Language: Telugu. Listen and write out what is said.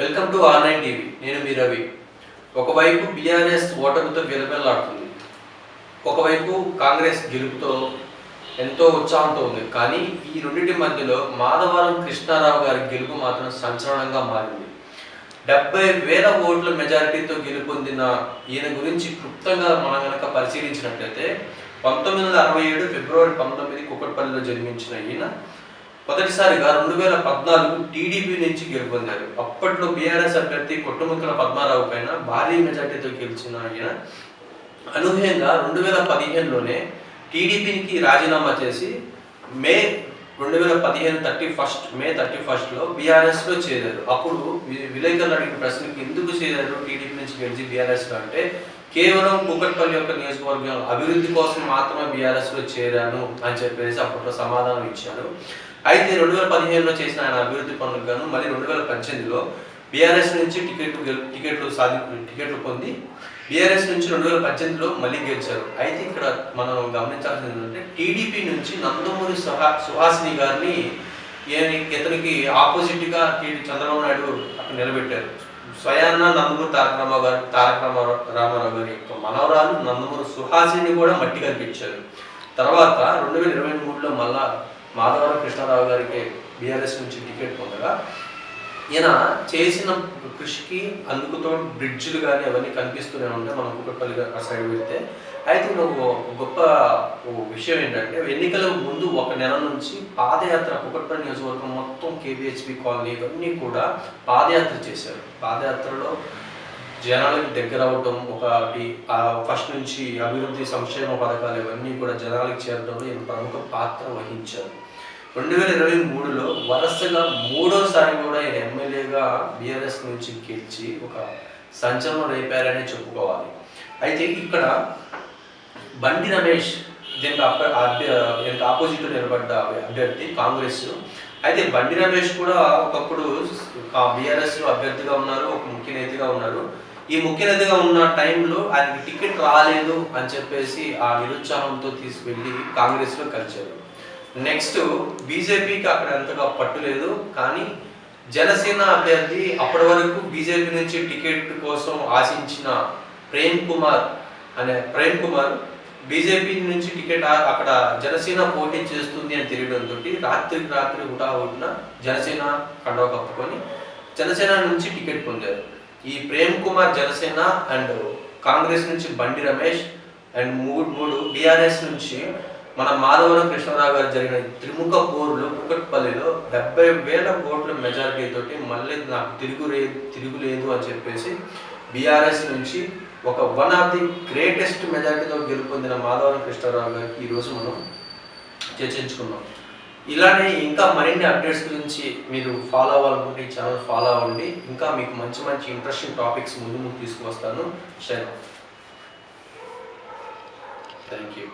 Welcome to online TV. నేను మీ రవి. ఒకవైపు బీఆర్ఎస్ ఓటమితో గెలుపెలాడుతుంది ఒకవైపు కాంగ్రెస్ గెలుపుతో ఎంతో ఉత్సాహంతో ఉంది. కానీ ఈ రెండింటి మధ్యలో మాధవరం కృష్ణారావు గారి గెలుపు మాత్రం సంచలనంగా మారింది. డెబ్బై వేల ఓట్ల మెజారిటీతో గెలుపొందిన ఈయన గురించి క్లుప్తంగా మనం కనుక పరిశీలించినట్లయితే పంతొమ్మిది వందల అరవై ఏడు ఫిబ్రవరి పంతొమ్మిది కుక్కట్పల్లిలో జన్మించిన ఈయన మొదటిసారిగా రెండు వేల పద్నాలుగు టీడీపీ నుంచి గెలుపొందారు. అప్పట్లో బీఆర్ఎస్ అభ్యర్థి కొట్టుముక్కల పద్మారావు పైన భారీ మెజార్టీతో గెలిచిన ఆయన అనూహ్యంగా రెండు వేల పదిహేనులోనే టీడీపీకి రాజీనామా చేసి మే రెండు వేల పదిహేను థర్టీ ఫస్ట్ మే థర్టీ ఫస్ట్లో బీఆర్ఎస్లో చేరారు. అప్పుడు విలేకరులు అడిగిన ప్రశ్నకి ఎందుకు చేరారు టీడీపీ నుంచి గెలిచి బీఆర్ఎస్లో అంటే కేవలం కూకట్పల్లి యొక్క నియోజకవర్గం అభివృద్ధి కోసం మాత్రమే బీఆర్ఎస్లో చేరాను అని చెప్పేసి అప్పట్లో సమాధానం ఇచ్చారు. అయితే రెండు వేల పదిహేనులో చేసిన ఆయన అభివృద్ధి పనులకు గాను మళ్ళీ రెండు వేల పద్దెనిమిదిలో బీఆర్ఎస్ నుంచి టికెట్లు గెలు- టికెట్లు సాధి టికెట్లు పొంది బీఆర్ఎస్ నుంచి రెండు వేల పద్దెనిమిదిలో మళ్ళీ గెలిచారు. అయితే ఇక్కడ మనం గమనించాల్సింది ఏంటంటే టీడీపీ నుంచి నందమూరి సుహా సుహాసిని గారిని ఇతనికి ఆపోజిట్గా టీడీ చంద్రబాబు నాయుడు అక్కడ నిలబెట్టారు. స్వయాన్న నందమూరి తారక రామారావు గారు తారక రామారావు రామారావు గారి యొక్క మనవరాలు నందమూరి సుహాసిని కూడా మట్టి కనిపించారు. తర్వాత రెండు వేల ఇరవై మూడులో మళ్ళా మాధవరం కృష్ణారావు గారికి బీఆర్ఎస్ నుంచి టికెట్ పొందగా ఈయన చేసిన కృషికి అందుకుతో బ్రిడ్జ్లు కానీ అవన్నీ కనిపిస్తూనే ఉంటాయి మనం కుక్కపల్లి గారు సైడ్ వెళ్తే అయితే ఒక గొప్ప విషయం ఏంటంటే ఎన్నికల ముందు ఒక నెల నుంచి పాదయాత్ర కుక్కపల్లి నియోజకవర్గం మొత్తం కేబిహెచ్పి కాలనీ ఇవన్నీ కూడా పాదయాత్ర చేశారు. పాదయాత్రలో జనాలకు దగ్గర అవ్వటం ఒకటి ఫస్ట్ నుంచి అభివృద్ధి సంక్షేమ పథకాలు ఇవన్నీ కూడా జనాలకు చేరడంలో ఈయన ప్రముఖ పాత్ర వహించారు. రెండు వేల ఇరవై మూడులో వరుసగా మూడోసారి కూడా ఈయన ఎమ్మెల్యేగా బీఆర్ఎస్ నుంచి గెలిచి ఒక సంచలనం రేపారనే చెప్పుకోవాలి. అయితే ఇక్కడ బండి రమేష్ దీనికి అప్ప దీనికి ఆపోజిట్ నిలబడ్డ అభ్యర్థి కాంగ్రెస్. అయితే బండి రమేష్ కూడా ఒకప్పుడు బీఆర్ఎస్ అభ్యర్థిగా ఉన్నారు ఒక ముఖ్య నేతగా ఉన్నారు. ఈ ముఖ్య నదిగా ఉన్న టైంలో ఆయనకి టికెట్ రాలేదు అని చెప్పేసి ఆ నిరుత్సాహంతో తీసుకెళ్ళి కాంగ్రెస్లో కలిచారు కలిశారు. నెక్స్ట్ బీజేపీకి అక్కడ అంతగా పట్టు లేదు. కానీ జనసేన అభ్యర్థి అప్పటి వరకు బీజేపీ నుంచి టికెట్ కోసం ఆశించిన ప్రేమ్ కుమార్ అనే ప్రేమ్ కుమార్ బీజేపీ నుంచి టికెట్ అక్కడ జనసేన పోటీ చేస్తుంది అని తెలియడంతో రాత్రికి రాత్రి హుటాహుటిన జనసేన కండవ కప్పుకొని జనసేన నుంచి టికెట్ పొందారు. ఈ ప్రేమ్ కుమార్ జనసేన అండ్ కాంగ్రెస్ నుంచి బండి రమేష్ అండ్ మూడు మూడు బీఆర్ఎస్ నుంచి మన మాధవరం కృష్ణరావు గారు జరిగిన త్రిముఖ పోరులో కుకట్పల్లిలో డెబ్బై వేల ఓట్ల మెజారిటీ తోటి మళ్ళీ నాకు తిరుగులే తిరుగులేదు అని చెప్పేసి బీఆర్ఎస్ నుంచి ఒక వన్ ఆఫ్ ది గ్రేటెస్ట్ మెజారిటీతో గెలుపొందిన మాధవరం కృష్ణరావు గారికి ఈరోజు మనం చర్చించుకున్నాం. ఇలానే ఇంకా మరిన్ని అప్డేట్స్ గురించి మీరు ఫాలో అవ్వాలనుకుంటే ఈ ఛానల్ ఫాలో అవ్వండి. ఇంకా మీకు మంచి మంచి ఇంట్రెస్టింగ్ టాపిక్స్ ముందు ముందు తీసుకువస్తాను. Share thank you